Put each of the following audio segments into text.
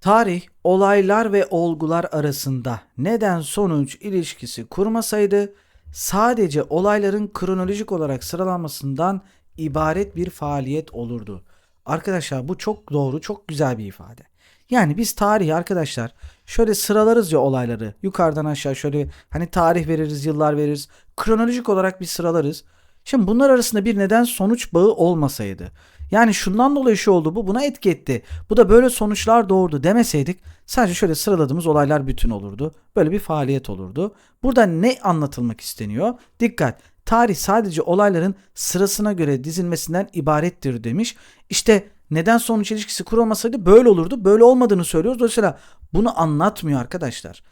Tarih, olaylar ve olgular arasında neden sonuç ilişkisi kurmasaydı sadece olayların kronolojik olarak sıralanmasından ibaret bir faaliyet olurdu. Arkadaşlar bu çok doğru, çok güzel bir ifade. Yani biz tarihi arkadaşlar şöyle sıralarız ya olayları. Yukarıdan aşağı şöyle hani tarih veririz, yıllar veririz. Kronolojik olarak bir sıralarız. Şimdi bunlar arasında bir neden sonuç bağı olmasaydı. Yani şundan dolayı şu oldu bu buna etki etti. Bu da böyle sonuçlar doğurdu demeseydik sadece şöyle sıraladığımız olaylar bütün olurdu. Böyle bir faaliyet olurdu. Burada ne anlatılmak isteniyor? Dikkat tarih sadece olayların sırasına göre dizilmesinden ibarettir demiş. İşte neden sonuç ilişkisi kurulmasaydı böyle olurdu. Böyle olmadığını söylüyoruz. Dolayısıyla bunu anlatmıyor arkadaşlar.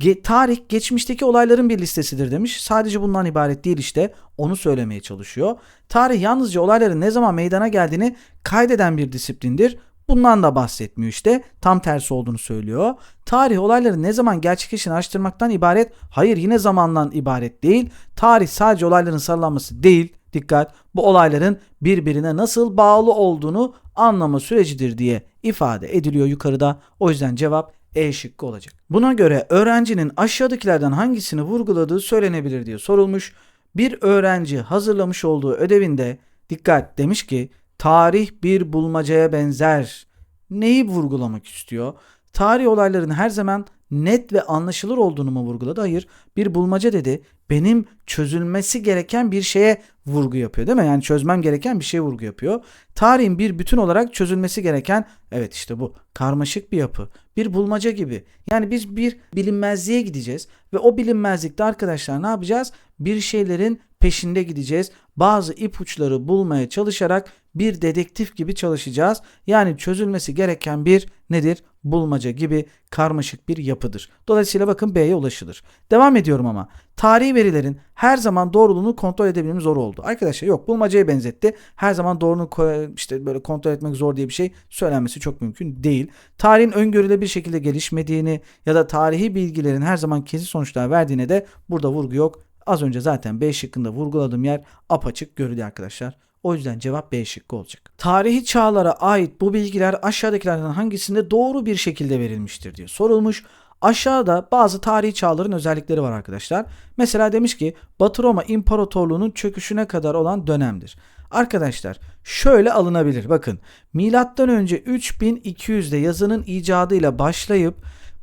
Ge- tarih geçmişteki olayların bir listesidir demiş. Sadece bundan ibaret değil işte. Onu söylemeye çalışıyor. Tarih yalnızca olayların ne zaman meydana geldiğini kaydeden bir disiplindir. Bundan da bahsetmiyor işte. Tam tersi olduğunu söylüyor. Tarih olayların ne zaman gerçekleştiğini araştırmaktan ibaret. Hayır yine zamandan ibaret değil. Tarih sadece olayların sıralanması değil. Dikkat bu olayların birbirine nasıl bağlı olduğunu anlama sürecidir diye ifade ediliyor yukarıda. O yüzden cevap E şıkkı olacak. Buna göre öğrencinin aşağıdakilerden hangisini vurguladığı söylenebilir diye sorulmuş. Bir öğrenci hazırlamış olduğu ödevinde dikkat demiş ki tarih bir bulmacaya benzer. Neyi vurgulamak istiyor? Tarih olayların her zaman net ve anlaşılır olduğunu mu vurguladı? Hayır. Bir bulmaca dedi. Benim çözülmesi gereken bir şeye vurgu yapıyor değil mi? Yani çözmem gereken bir şeye vurgu yapıyor. Tarihin bir bütün olarak çözülmesi gereken evet işte bu karmaşık bir yapı. Bir bulmaca gibi. Yani biz bir bilinmezliğe gideceğiz ve o bilinmezlikte arkadaşlar ne yapacağız? Bir şeylerin peşinde gideceğiz. Bazı ipuçları bulmaya çalışarak bir dedektif gibi çalışacağız. Yani çözülmesi gereken bir nedir? Bulmaca gibi karmaşık bir yapıdır. Dolayısıyla bakın B'ye ulaşılır. Devam ediyorum ama. Tarihi verilerin her zaman doğruluğunu kontrol edebilmemiz zor oldu. Arkadaşlar yok bulmacaya benzetti. Her zaman doğruluğunu işte böyle kontrol etmek zor diye bir şey söylenmesi çok mümkün değil. Tarihin öngörülebilir şekilde gelişmediğini ya da tarihi bilgilerin her zaman kesin sonuçlar verdiğine de burada vurgu yok. Az önce zaten B şıkkında vurguladığım yer apaçık görülüyor arkadaşlar. O yüzden cevap B şıkkı olacak. Tarihi çağlara ait bu bilgiler aşağıdakilerden hangisinde doğru bir şekilde verilmiştir diye sorulmuş. Aşağıda bazı tarihi çağların özellikleri var arkadaşlar. Mesela demiş ki Batı Roma İmparatorluğu'nun çöküşüne kadar olan dönemdir. Arkadaşlar şöyle alınabilir. Bakın milattan önce 3200'de yazının icadıyla başlayıp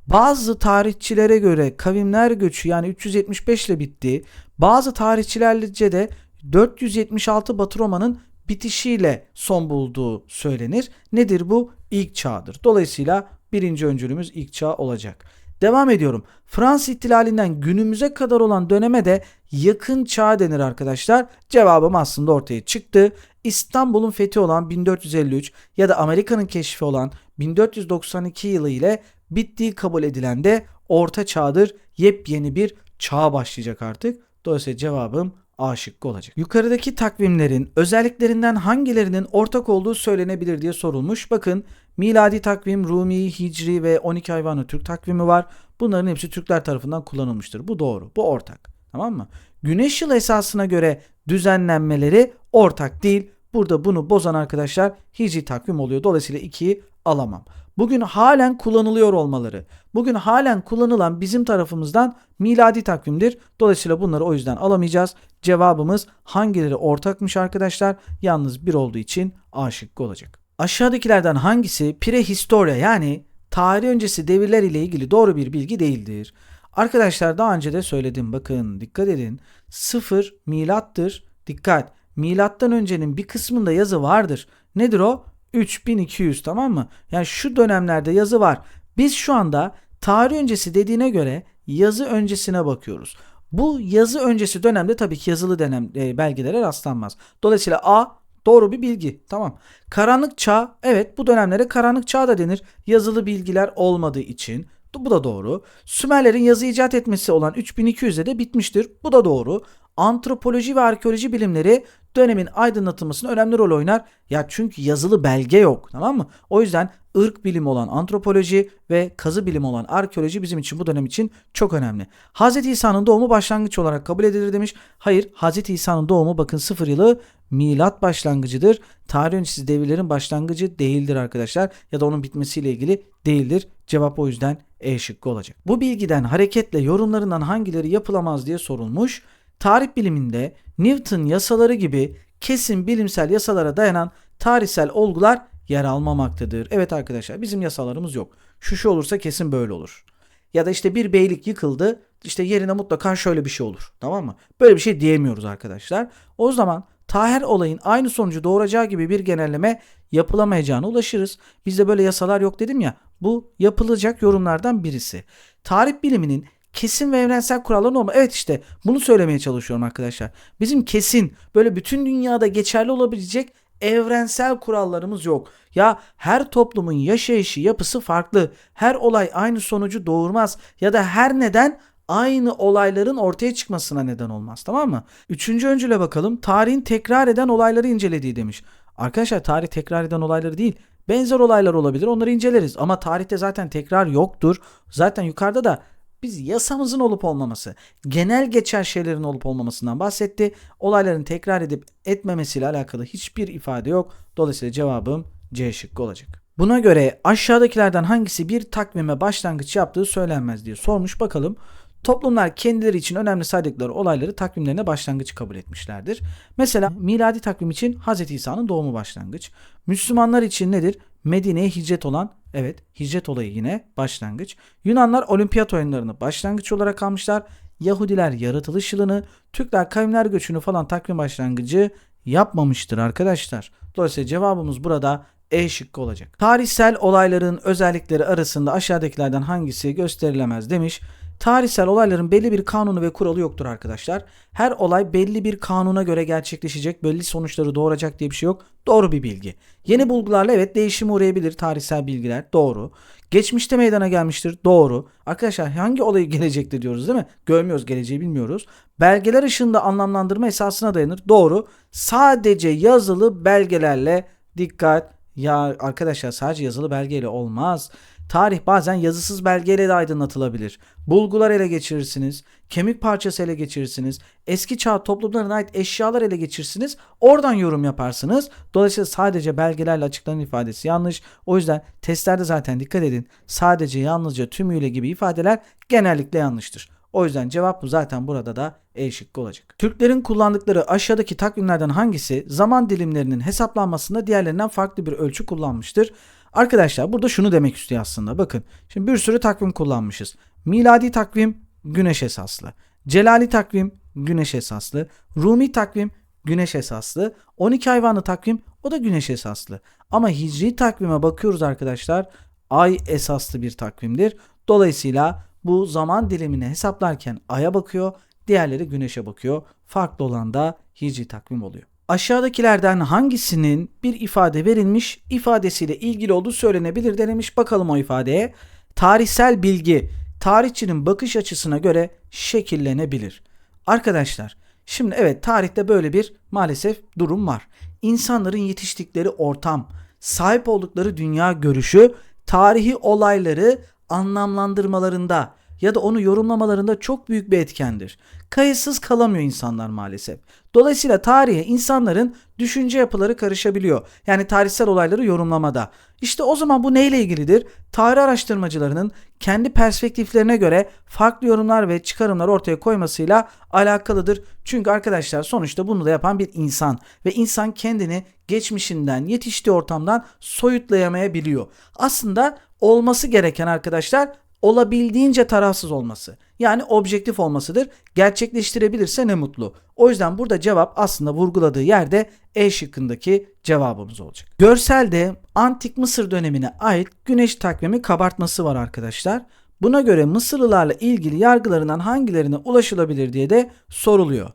bazı tarihçilere göre kavimler göçü yani 375 ile bitti. Bazı tarihçilerce de 476 Batı Roma'nın bitişiyle son bulduğu söylenir. Nedir bu? İlk çağdır. Dolayısıyla birinci öncülümüz ilk çağ olacak. Devam ediyorum. Fransız ihtilalinden günümüze kadar olan döneme de yakın çağ denir arkadaşlar. Cevabım aslında ortaya çıktı. İstanbul'un fethi olan 1453 ya da Amerika'nın keşfi olan 1492 yılı ile bittiği kabul edilen de orta çağdır. Yepyeni bir çağ başlayacak artık. Dolayısıyla cevabım A şıkkı olacak. Yukarıdaki takvimlerin özelliklerinden hangilerinin ortak olduğu söylenebilir diye sorulmuş. Bakın miladi takvim, Rumi, Hicri ve 12 hayvanı Türk takvimi var. Bunların hepsi Türkler tarafından kullanılmıştır. Bu doğru. Bu ortak. Tamam mı? Güneş yıl esasına göre düzenlenmeleri ortak değil. Burada bunu bozan arkadaşlar Hicri takvim oluyor. Dolayısıyla 2'yi alamam. Bugün halen kullanılıyor olmaları. Bugün halen kullanılan bizim tarafımızdan miladi takvimdir. Dolayısıyla bunları o yüzden alamayacağız. Cevabımız hangileri ortakmış arkadaşlar? Yalnız bir olduğu için A olacak. Aşağıdakilerden hangisi prehistoria yani tarih öncesi devirler ile ilgili doğru bir bilgi değildir? Arkadaşlar daha önce de söyledim bakın dikkat edin. Sıfır milattır. Dikkat. Milattan öncenin bir kısmında yazı vardır. Nedir o? 3200 tamam mı? Yani şu dönemlerde yazı var. Biz şu anda tarih öncesi dediğine göre yazı öncesine bakıyoruz. Bu yazı öncesi dönemde tabii ki yazılı dönem e, belgelere rastlanmaz. Dolayısıyla A doğru bir bilgi. Tamam. Karanlık çağ evet bu dönemlere karanlık çağ da denir. Yazılı bilgiler olmadığı için. Bu da doğru. Sümerlerin yazı icat etmesi olan 3200'de de bitmiştir. Bu da doğru. Antropoloji ve arkeoloji bilimleri dönemin aydınlatılmasında önemli rol oynar. Ya çünkü yazılı belge yok tamam mı? O yüzden ırk bilimi olan antropoloji ve kazı bilimi olan arkeoloji bizim için bu dönem için çok önemli. Hz. İsa'nın doğumu başlangıç olarak kabul edilir demiş. Hayır Hz. İsa'nın doğumu bakın sıfır yılı milat başlangıcıdır. Tarih öncesi devirlerin başlangıcı değildir arkadaşlar. Ya da onun bitmesiyle ilgili değildir. Cevap o yüzden E şıkkı olacak. Bu bilgiden hareketle yorumlarından hangileri yapılamaz diye sorulmuş. Tarih biliminde Newton yasaları gibi kesin bilimsel yasalara dayanan tarihsel olgular yer almamaktadır. Evet arkadaşlar bizim yasalarımız yok. Şu şu olursa kesin böyle olur. Ya da işte bir beylik yıkıldı. işte yerine mutlaka şöyle bir şey olur. Tamam mı? Böyle bir şey diyemiyoruz arkadaşlar. O zaman ta her olayın aynı sonucu doğuracağı gibi bir genelleme yapılamayacağına ulaşırız. Bizde böyle yasalar yok dedim ya. Bu yapılacak yorumlardan birisi. Tarih biliminin kesin ve evrensel kuralları olma. Evet işte bunu söylemeye çalışıyorum arkadaşlar. Bizim kesin böyle bütün dünyada geçerli olabilecek evrensel kurallarımız yok. Ya her toplumun yaşayışı yapısı farklı. Her olay aynı sonucu doğurmaz ya da her neden aynı olayların ortaya çıkmasına neden olmaz tamam mı? Üçüncü öncüle bakalım. Tarihin tekrar eden olayları incelediği demiş. Arkadaşlar tarih tekrar eden olayları değil. Benzer olaylar olabilir onları inceleriz ama tarihte zaten tekrar yoktur. Zaten yukarıda da biz yasamızın olup olmaması, genel geçer şeylerin olup olmamasından bahsetti. Olayların tekrar edip etmemesiyle alakalı hiçbir ifade yok. Dolayısıyla cevabım C şıkkı olacak. Buna göre aşağıdakilerden hangisi bir takvime başlangıç yaptığı söylenmez diye sormuş bakalım. Toplumlar kendileri için önemli saydıkları olayları takvimlerine başlangıç kabul etmişlerdir. Mesela miladi takvim için Hz. İsa'nın doğumu başlangıç. Müslümanlar için nedir? Medine'ye hicret olan evet hicret olayı yine başlangıç. Yunanlar olimpiyat oyunlarını başlangıç olarak almışlar. Yahudiler yaratılış yılını, Türkler kavimler göçünü falan takvim başlangıcı yapmamıştır arkadaşlar. Dolayısıyla cevabımız burada E şıkkı olacak. Tarihsel olayların özellikleri arasında aşağıdakilerden hangisi gösterilemez demiş. Tarihsel olayların belli bir kanunu ve kuralı yoktur arkadaşlar. Her olay belli bir kanuna göre gerçekleşecek, belli sonuçları doğuracak diye bir şey yok. Doğru bir bilgi. Yeni bulgularla evet değişime uğrayabilir tarihsel bilgiler. Doğru. Geçmişte meydana gelmiştir. Doğru. Arkadaşlar hangi olayı gelecektir diyoruz değil mi? Görmüyoruz, geleceği bilmiyoruz. Belgeler ışığında anlamlandırma esasına dayanır. Doğru. Sadece yazılı belgelerle dikkat. Ya arkadaşlar sadece yazılı belgeyle olmaz. Tarih bazen yazısız belgeyle de aydınlatılabilir. Bulgular ele geçirirsiniz, kemik parçası ele geçirirsiniz, eski çağ toplumlarına ait eşyalar ele geçirirsiniz, oradan yorum yaparsınız. Dolayısıyla sadece belgelerle açıklanan ifadesi yanlış. O yüzden testlerde zaten dikkat edin. Sadece yalnızca tümüyle gibi ifadeler genellikle yanlıştır. O yüzden cevap bu zaten burada da E şıkkı olacak. Türklerin kullandıkları aşağıdaki takvimlerden hangisi zaman dilimlerinin hesaplanmasında diğerlerinden farklı bir ölçü kullanmıştır? Arkadaşlar burada şunu demek istiyor aslında. Bakın şimdi bir sürü takvim kullanmışız. Miladi takvim güneş esaslı. Celali takvim güneş esaslı. Rumi takvim güneş esaslı. 12 hayvanlı takvim o da güneş esaslı. Ama hicri takvime bakıyoruz arkadaşlar. Ay esaslı bir takvimdir. Dolayısıyla bu zaman dilimini hesaplarken aya bakıyor, diğerleri güneşe bakıyor. Farklı olan da hicri takvim oluyor. Aşağıdakilerden hangisinin bir ifade verilmiş ifadesiyle ilgili olduğu söylenebilir denemiş. Bakalım o ifadeye. Tarihsel bilgi tarihçinin bakış açısına göre şekillenebilir. Arkadaşlar şimdi evet tarihte böyle bir maalesef durum var. İnsanların yetiştikleri ortam, sahip oldukları dünya görüşü tarihi olayları anlamlandırmalarında ya da onu yorumlamalarında çok büyük bir etkendir. Kayıtsız kalamıyor insanlar maalesef. Dolayısıyla tarihe insanların düşünce yapıları karışabiliyor. Yani tarihsel olayları yorumlamada. İşte o zaman bu neyle ilgilidir? Tarih araştırmacılarının kendi perspektiflerine göre farklı yorumlar ve çıkarımlar ortaya koymasıyla alakalıdır. Çünkü arkadaşlar sonuçta bunu da yapan bir insan ve insan kendini geçmişinden, yetiştiği ortamdan soyutlayamayabiliyor. Aslında olması gereken arkadaşlar olabildiğince tarafsız olması. Yani objektif olmasıdır. Gerçekleştirebilirse ne mutlu. O yüzden burada cevap aslında vurguladığı yerde E şıkkındaki cevabımız olacak. Görselde antik Mısır dönemine ait güneş takvimi kabartması var arkadaşlar. Buna göre Mısırlılarla ilgili yargılarından hangilerine ulaşılabilir diye de soruluyor.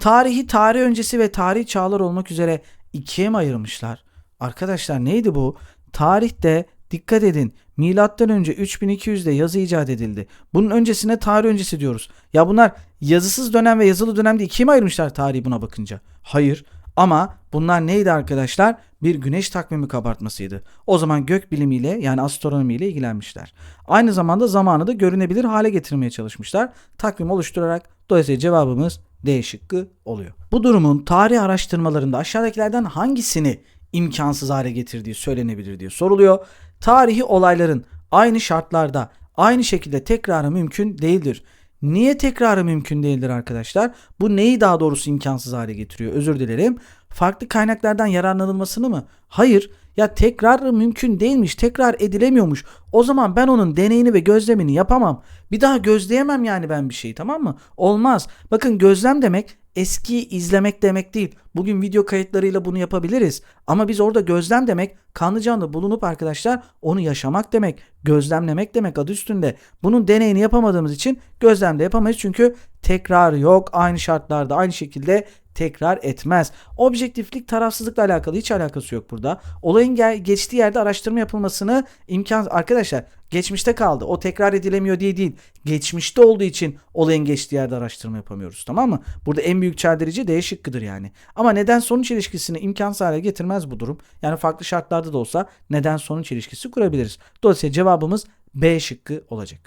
Tarihi tarih öncesi ve tarih çağlar olmak üzere ikiye mi ayırmışlar? Arkadaşlar neydi bu? Tarihte Dikkat edin. Milattan önce 3200'de yazı icat edildi. Bunun öncesine tarih öncesi diyoruz. Ya bunlar yazısız dönem ve yazılı dönemde ikiye mi ayırmışlar tarihi buna bakınca? Hayır. Ama bunlar neydi arkadaşlar? Bir güneş takvimi kabartmasıydı. O zaman gök bilimiyle yani astronomiyle ilgilenmişler. Aynı zamanda zamanı da görünebilir hale getirmeye çalışmışlar. Takvim oluşturarak dolayısıyla cevabımız D şıkkı oluyor. Bu durumun tarih araştırmalarında aşağıdakilerden hangisini imkansız hale getirdiği söylenebilir diye soruluyor. Tarihi olayların aynı şartlarda aynı şekilde tekrarı mümkün değildir. Niye tekrarı mümkün değildir arkadaşlar? Bu neyi daha doğrusu imkansız hale getiriyor? Özür dilerim. Farklı kaynaklardan yararlanılmasını mı? Hayır. Ya tekrarı mümkün değilmiş, tekrar edilemiyormuş. O zaman ben onun deneyini ve gözlemini yapamam. Bir daha gözleyemem yani ben bir şeyi tamam mı? Olmaz. Bakın gözlem demek eskiyi izlemek demek değil. Bugün video kayıtlarıyla bunu yapabiliriz. Ama biz orada gözlem demek kanlı canlı bulunup arkadaşlar onu yaşamak demek. Gözlemlemek demek adı üstünde. Bunun deneyini yapamadığımız için gözlemde yapamayız. Çünkü tekrar yok. Aynı şartlarda aynı şekilde tekrar etmez. Objektiflik tarafsızlıkla alakalı hiç alakası yok burada. Olayın gel- geçtiği yerde araştırma yapılmasını imkan arkadaşlar geçmişte kaldı. O tekrar edilemiyor diye değil. Geçmişte olduğu için olayın geçtiği yerde araştırma yapamıyoruz. Tamam mı? Burada en büyük çeldirici D şıkkıdır yani. Ama neden sonuç ilişkisini imkansız hale getirmez bu durum. Yani farklı şartlarda da olsa neden sonuç ilişkisi kurabiliriz. Dolayısıyla cevabımız B şıkkı olacak.